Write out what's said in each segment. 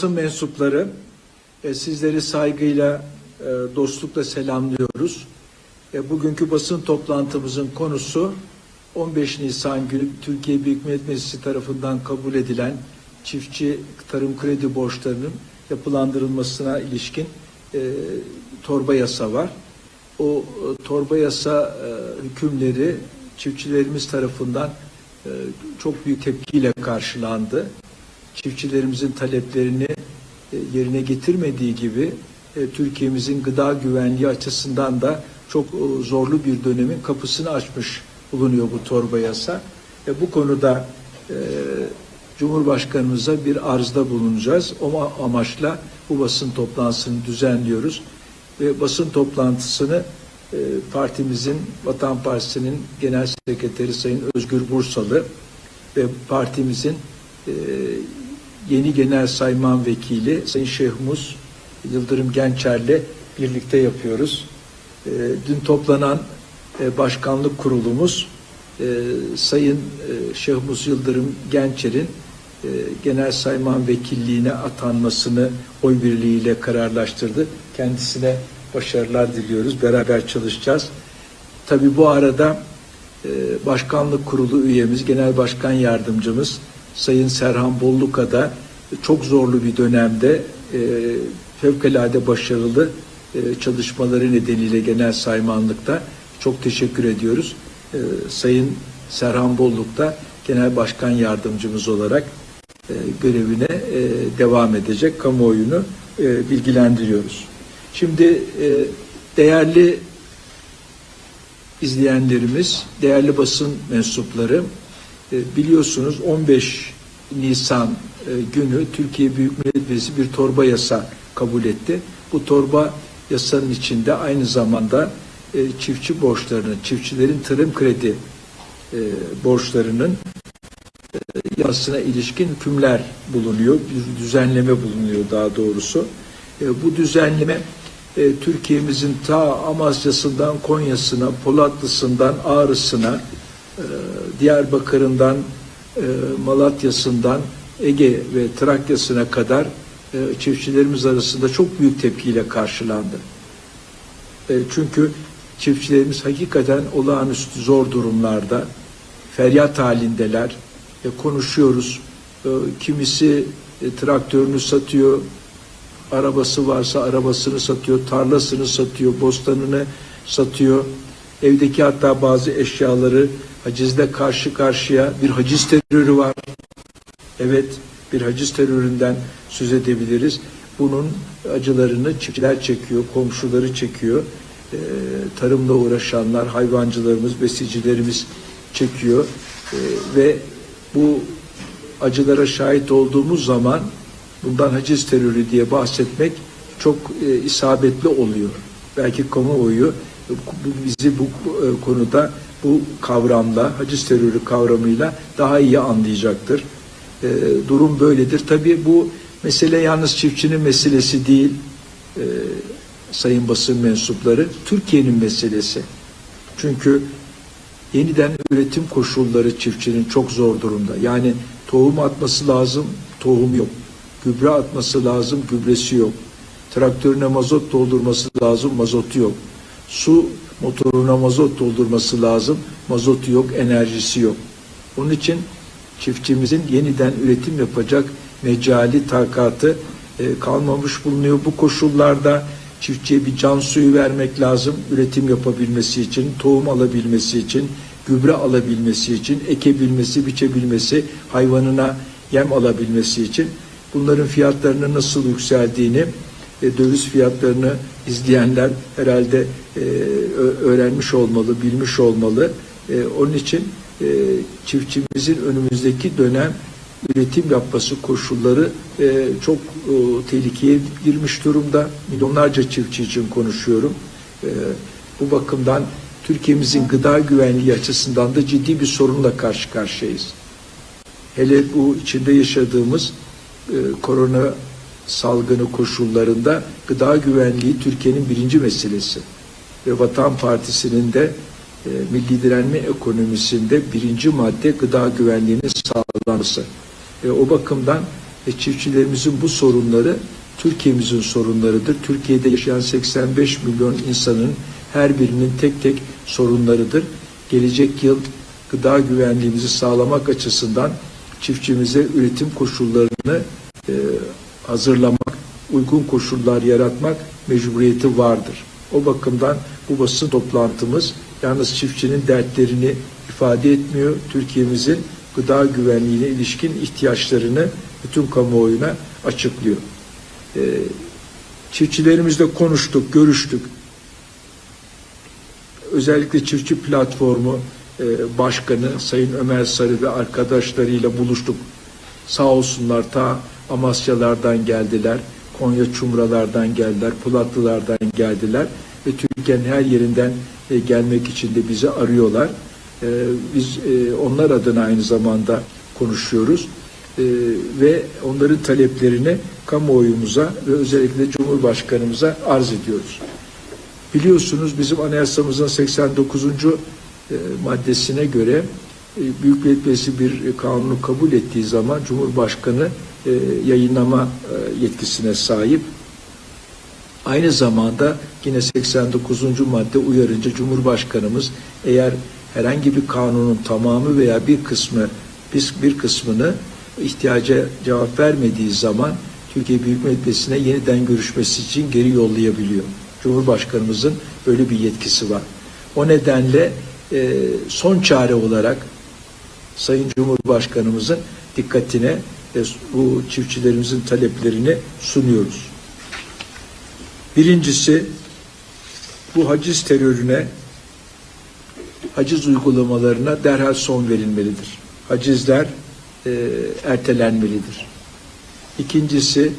basın mensupları e, sizleri saygıyla, e, dostlukla selamlıyoruz. E, bugünkü basın toplantımızın konusu 15 Nisan günü Türkiye Büyük Millet Meclisi tarafından kabul edilen çiftçi tarım kredi borçlarının yapılandırılmasına ilişkin e, torba yasa var. O e, torba yasa e, hükümleri çiftçilerimiz tarafından e, çok büyük tepkiyle karşılandı. Çiftçilerimizin taleplerini e, yerine getirmediği gibi e, Türkiye'mizin gıda güvenliği açısından da çok e, zorlu bir dönemin kapısını açmış bulunuyor bu torba yasa. Bu konuda Cumhurbaşkanımıza bir arzda bulunacağız. O amaçla bu basın toplantısını düzenliyoruz. Ve basın toplantısını partimizin, Vatan Partisi'nin Genel Sekreteri Sayın Özgür Bursalı ve partimizin yeni Genel Sayman Vekili Sayın Şehmuz Yıldırım Gençer'le birlikte yapıyoruz. E, dün toplanan e, başkanlık kurulumuz e, Sayın e, Yıldırım Gençer'in e, Genel Sayman Vekilliğine atanmasını oy birliğiyle kararlaştırdı. Kendisine başarılar diliyoruz. Beraber çalışacağız. Tabii bu arada Başkanlık Kurulu üyemiz, Genel Başkan Yardımcımız Sayın Serhan Bolluka da çok zorlu bir dönemde e, fevkalade başarılı e, çalışmaları nedeniyle genel saymanlıkta çok teşekkür ediyoruz. E, Sayın Serhan Bolluk da Genel Başkan Yardımcımız olarak e, görevine e, devam edecek. Kamuoyunu e, bilgilendiriyoruz. Şimdi e, değerli izleyenlerimiz, değerli basın mensupları biliyorsunuz 15 Nisan e, günü Türkiye Büyük Millet Meclisi bir torba yasa kabul etti. Bu torba yasanın içinde aynı zamanda e, çiftçi borçlarının, çiftçilerin tarım kredi e, borçlarının e, yasına ilişkin hükümler bulunuyor, bir düzenleme bulunuyor daha doğrusu. E, bu düzenleme e, Türkiye'mizin ta Amasya'sından Konya'sına, Polatlısından Ağrı'sına, e, Diyarbakır'ından e, Malatya'sından Ege ve Trakya'sına kadar e, çiftçilerimiz arasında çok büyük tepkiyle karşılandı. E, çünkü çiftçilerimiz hakikaten olağanüstü zor durumlarda, feryat halindeler. E, konuşuyoruz. E, kimisi e, traktörünü satıyor, arabası varsa arabasını satıyor, tarlasını satıyor, bostanını satıyor. Evdeki hatta bazı eşyaları hacizle karşı karşıya bir haciz terörü var. Evet, bir haciz teröründen söz edebiliriz. Bunun acılarını çiftçiler çekiyor, komşuları çekiyor. Ee, tarımla uğraşanlar, hayvancılarımız, besicilerimiz çekiyor. Ee, ve bu acılara şahit olduğumuz zaman bundan haciz terörü diye bahsetmek çok e, isabetli oluyor. Belki kamuoyu bizi bu e, konuda bu kavramla, haciz terörü kavramıyla daha iyi anlayacaktır. E, durum böyledir. Tabii bu mesele yalnız çiftçinin meselesi değil, e, sayın basın mensupları, Türkiye'nin meselesi. Çünkü yeniden üretim koşulları çiftçinin çok zor durumda. Yani tohum atması lazım, tohum yok. Gübre atması lazım, gübresi yok. Traktörüne mazot doldurması lazım, mazotu yok. Su motoruna mazot doldurması lazım, mazotu yok, enerjisi yok. Onun için çiftçimizin yeniden üretim yapacak mecali, takatı e, kalmamış bulunuyor. Bu koşullarda çiftçiye bir can suyu vermek lazım üretim yapabilmesi için, tohum alabilmesi için, gübre alabilmesi için, ekebilmesi, biçebilmesi, hayvanına yem alabilmesi için bunların fiyatlarının nasıl yükseldiğini döviz fiyatlarını izleyenler herhalde e, öğrenmiş olmalı, bilmiş olmalı. E, onun için e, çiftçimizin önümüzdeki dönem üretim yapması koşulları çok tehlikeye girmiş durumda. Milyonlarca çiftçi için konuşuyorum. Bu bakımdan Türkiye'mizin gıda güvenliği açısından da ciddi bir sorunla karşı karşıyayız. Hele bu içinde yaşadığımız e, korona salgını koşullarında gıda güvenliği Türkiye'nin birinci meselesi. Ve Vatan Partisi'nin de e, milli direnme ekonomisinde birinci madde gıda güvenliğinin sağlanması. E, o bakımdan ve çiftçilerimizin bu sorunları Türkiye'mizin sorunlarıdır. Türkiye'de yaşayan 85 milyon insanın her birinin tek tek sorunlarıdır. Gelecek yıl gıda güvenliğimizi sağlamak açısından çiftçimize üretim koşullarını e, hazırlamak, uygun koşullar yaratmak mecburiyeti vardır. O bakımdan bu basın toplantımız yalnız çiftçinin dertlerini ifade etmiyor. Türkiye'mizin gıda güvenliğine ilişkin ihtiyaçlarını bütün kamuoyuna açıklıyor. Ee, çiftçilerimizle konuştuk, görüştük. Özellikle çiftçi platformu e, başkanı Sayın Ömer Sarı ve arkadaşlarıyla buluştuk. Sağ olsunlar ta Amasyalardan geldiler, Konya Çumralardan geldiler, Pulatlılardan geldiler ve Türkiye'nin her yerinden e, gelmek için de bizi arıyorlar. E, biz e, onlar adına aynı zamanda konuşuyoruz E, ve onların taleplerini kamuoyumuza ve özellikle Cumhurbaşkanımıza arz ediyoruz. Biliyorsunuz bizim anayasamızın 89. e, maddesine göre Büyük Millet Meclisi bir kanunu kabul ettiği zaman Cumhurbaşkanı e, yayınlama e, yetkisine sahip. Aynı zamanda yine 89. madde uyarınca Cumhurbaşkanımız eğer herhangi bir kanunun tamamı veya bir kısmı bir kısmını ihtiyaca cevap vermediği zaman Türkiye Büyük Millet Meclisi'ne yeniden görüşmesi için geri yollayabiliyor. Cumhurbaşkanımızın böyle bir yetkisi var. O nedenle e, son çare olarak Sayın Cumhurbaşkanımızın dikkatine bu çiftçilerimizin taleplerini sunuyoruz. Birincisi bu haciz terörüne, haciz uygulamalarına derhal son verilmelidir. Hacizler e, ertelenmelidir. İkincisi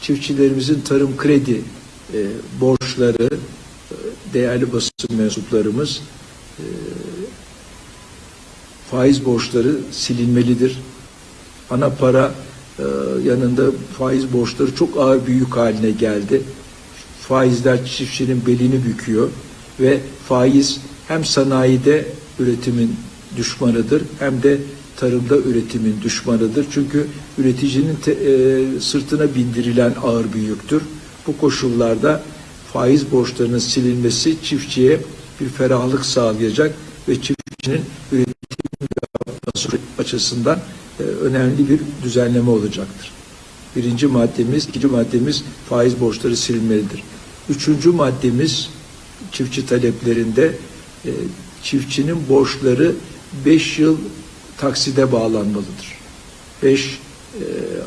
çiftçilerimizin tarım kredi e, borçları, e, değerli basın mensuplarımız e, faiz borçları silinmelidir. Ana para e, yanında faiz borçları çok ağır bir yük haline geldi. Faizler çiftçinin belini büküyor ve faiz hem sanayide üretimin düşmanıdır hem de tarımda üretimin düşmanıdır. Çünkü üreticinin te, e, sırtına bindirilen ağır bir yüktür. Bu koşullarda faiz borçlarının silinmesi çiftçiye bir ferahlık sağlayacak ve çiftçinin üretim açısından e, önemli bir düzenleme olacaktır. Birinci maddemiz, ikinci maddemiz faiz borçları silinmelidir. Üçüncü maddemiz çiftçi taleplerinde e, çiftçinin borçları 5 yıl takside bağlanmalıdır. 5 e,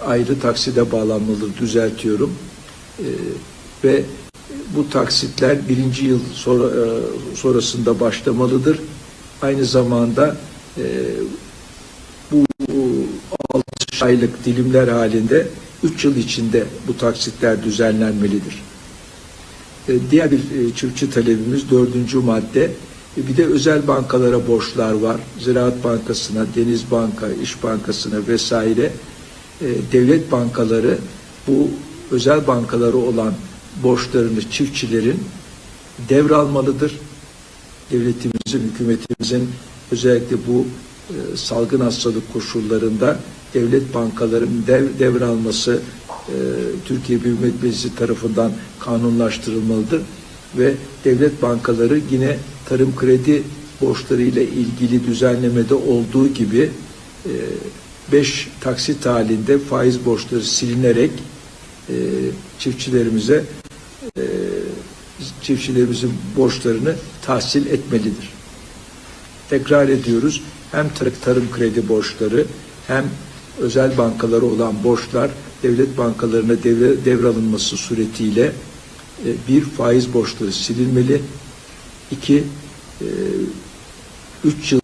ayrı takside bağlanmalıdır düzeltiyorum. Ve bu taksitler birinci yıl sonra, sonrasında başlamalıdır. Aynı zamanda e, bu 6 aylık dilimler halinde 3 yıl içinde bu taksitler düzenlenmelidir. E, diğer bir e, çiftçi talebimiz dördüncü madde e, bir de özel bankalara borçlar var. Ziraat Bankası'na, Deniz Banka, İş Bankası'na vesaire devlet bankaları bu özel bankaları olan borçlarını çiftçilerin devralmalıdır. Devletimizin, hükümetimizin özellikle bu salgın hastalık koşullarında devlet bankalarının dev, devralması e, Türkiye Büyük Millet Meclisi tarafından kanunlaştırılmalıdır ve devlet bankaları yine tarım kredi borçları ile ilgili düzenlemede olduğu gibi 5 taksit halinde faiz borçları silinerek e, çiftçilerimize e, çiftçilerimizin borçlarını tahsil etmelidir. Tekrar ediyoruz. Hem tarım kredi borçları hem özel bankalara olan borçlar devlet bankalarına devre, devralınması suretiyle e, bir faiz borçları silinmeli. iki e, üç yıl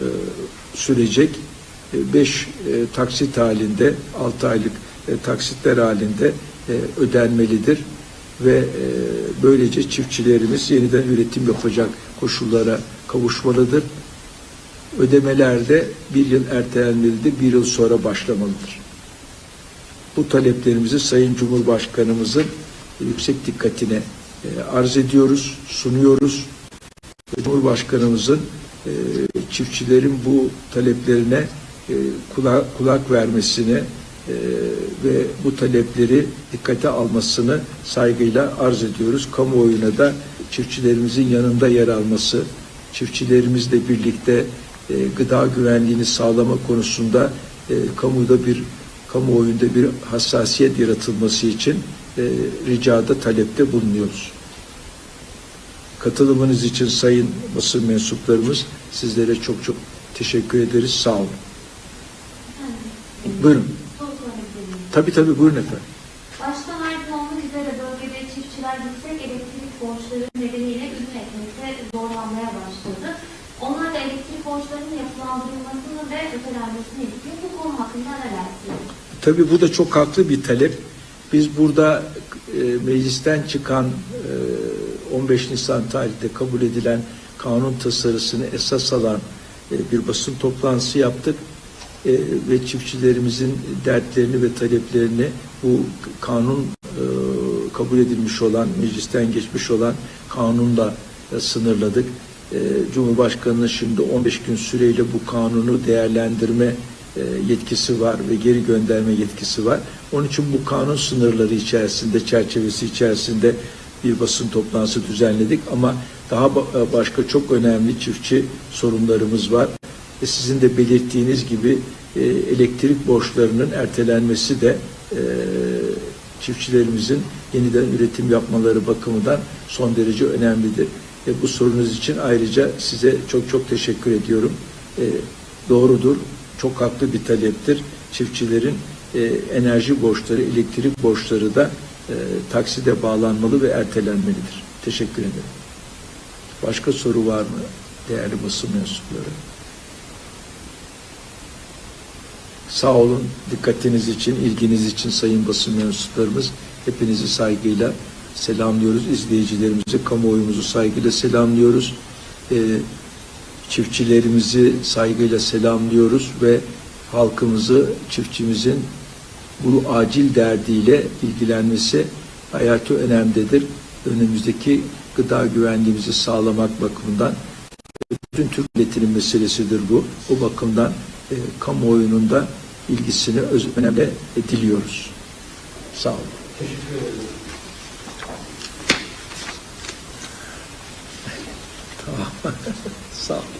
e, sürecek e, beş e, taksit halinde altı aylık e, taksitler halinde e, ödenmelidir ve e, böylece çiftçilerimiz yeniden üretim yapacak koşullara kavuşmalıdır. Ödemelerde bir yıl ertelenmelidir, bir yıl sonra başlamalıdır. Bu taleplerimizi Sayın Cumhurbaşkanımızın yüksek dikkatine e, arz ediyoruz, sunuyoruz. Cumhurbaşkanımızın e, çiftçilerin bu taleplerine e, kulak, kulak vermesini, e, e, ve bu talepleri dikkate almasını saygıyla arz ediyoruz. Kamuoyuna da çiftçilerimizin yanında yer alması, çiftçilerimizle birlikte e, gıda güvenliğini sağlama konusunda e, kamuda bir kamuoyunda bir hassasiyet yaratılması için e, ricada talepte bulunuyoruz. Katılımınız için sayın basın mensuplarımız sizlere çok çok teşekkür ederiz. Sağ olun. Buyurun. Tabii tabii buyurun efendim. Başta Mardin olmak üzere bölgede çiftçiler yüksek elektrik borçları nedeniyle ürün ekmekte zorlanmaya başladı. Onlar da elektrik borçlarının yapılandırılmasını ve ötelenmesini istiyor. Bu konu hakkında ne dersiniz? Tabii bu da çok haklı bir talep. Biz burada e, meclisten çıkan e, 15 Nisan tarihte kabul edilen kanun tasarısını esas alan e, bir basın toplantısı yaptık. E, ve çiftçilerimizin dertlerini ve taleplerini bu kanun e, kabul edilmiş olan, meclisten geçmiş olan kanunla e, sınırladık. E, Cumhurbaşkanı'nın şimdi 15 gün süreyle bu kanunu değerlendirme e, yetkisi var ve geri gönderme yetkisi var. Onun için bu kanun sınırları içerisinde, çerçevesi içerisinde bir basın toplantısı düzenledik ama daha e, başka çok önemli çiftçi sorunlarımız var. E, sizin de belirttiğiniz gibi e, elektrik borçlarının ertelenmesi de çiftçilerimizin yeniden üretim yapmaları bakımından son derece önemlidir. E, bu sorunuz için ayrıca size çok çok teşekkür ediyorum. E, doğrudur, çok haklı bir taleptir. Çiftçilerin e, enerji borçları, elektrik borçları da e, takside bağlanmalı ve ertelenmelidir. Teşekkür ederim. Başka soru var mı değerli basın mensupları? Sağ olun dikkatiniz için, ilginiz için sayın basın mensuplarımız. Hepinizi saygıyla selamlıyoruz. İzleyicilerimizi, kamuoyumuzu saygıyla selamlıyoruz. Ee, çiftçilerimizi saygıyla selamlıyoruz ve halkımızı, çiftçimizin bu acil derdiyle ilgilenmesi hayati önemdedir. Önümüzdeki gıda güvenliğimizi sağlamak bakımından bütün Türk milletinin meselesidir bu. O bakımdan e, kamuoyunun da ilgisini öz önemli diliyoruz. Sağ olun. Tamam. Sağ olun.